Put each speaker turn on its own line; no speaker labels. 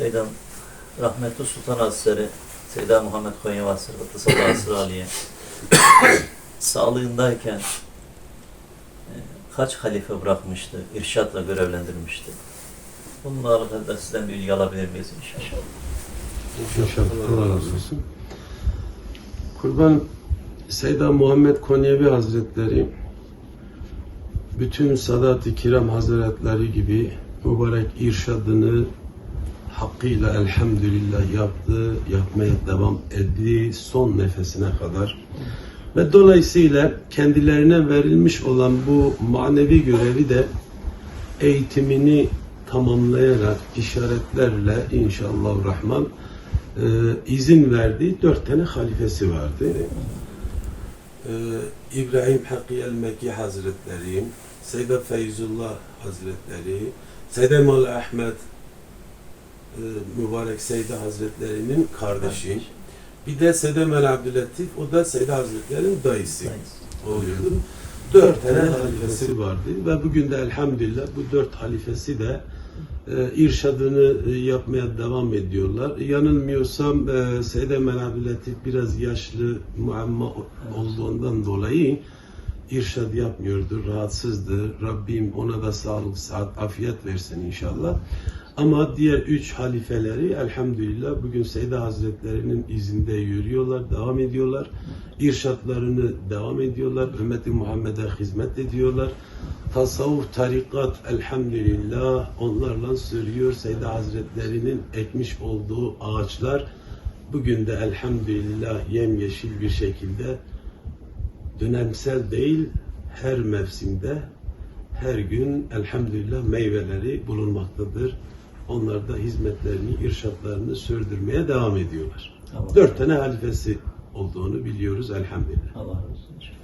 Seyyidem Rahmetli Sultan Hazretleri Seyyida Muhammed Konya Vasırı sallallahu aleyhi sağlığındayken e, kaç halife bırakmıştı, irşatla görevlendirmişti. Bununla alakalı da sizden bir bilgi alabilir miyiz inşallah?
İnşallah. Allah razı olsun. Kurban Seyda Muhammed Konyevi Hazretleri bütün Sadat-ı Kiram Hazretleri gibi mübarek irşadını hakkıyla elhamdülillah yaptı, yapmaya devam etti son nefesine kadar. Ve dolayısıyla kendilerine verilmiş olan bu manevi görevi de eğitimini tamamlayarak işaretlerle inşallah rahman e, izin verdiği dört tane halifesi vardı. E, İbrahim Hakkı el-Mekki Hazretleri, Seyyid Feyzullah Hazretleri, Seyyid Mal Ahmet Mübarek Seyyid Hazretleri'nin kardeşi. Bir de Seyyid Mel Abdülatif, o da Seyyid Hazretleri'nin dayısı oluyordu. Dört tane halifesi vardı ve bugün de elhamdülillah bu dört halifesi de e, irşadını e, yapmaya devam ediyorlar. Yanılmıyorsam e, Seyyid Emel Abilatif biraz yaşlı muamma olduğundan dolayı irşad yapmıyordu, rahatsızdı. Rabbim ona da sağlık, sıhhat, afiyet versin inşallah. Ama diğer üç halifeleri elhamdülillah bugün Seyyid Hazretlerinin izinde yürüyorlar, devam ediyorlar. İrşatlarını devam ediyorlar. Ümmeti Muhammed'e hizmet ediyorlar. Tasavvuf, tarikat elhamdülillah onlarla sürüyor. Seyyid Hazretlerinin ekmiş olduğu ağaçlar bugün de elhamdülillah yemyeşil bir şekilde dönemsel değil her mevsimde her gün elhamdülillah meyveleri bulunmaktadır. Onlar da hizmetlerini, irşatlarını sürdürmeye devam ediyorlar.
Allah,
Dört tane halifesi olduğunu biliyoruz elhamdülillah.
Allah razı olsun.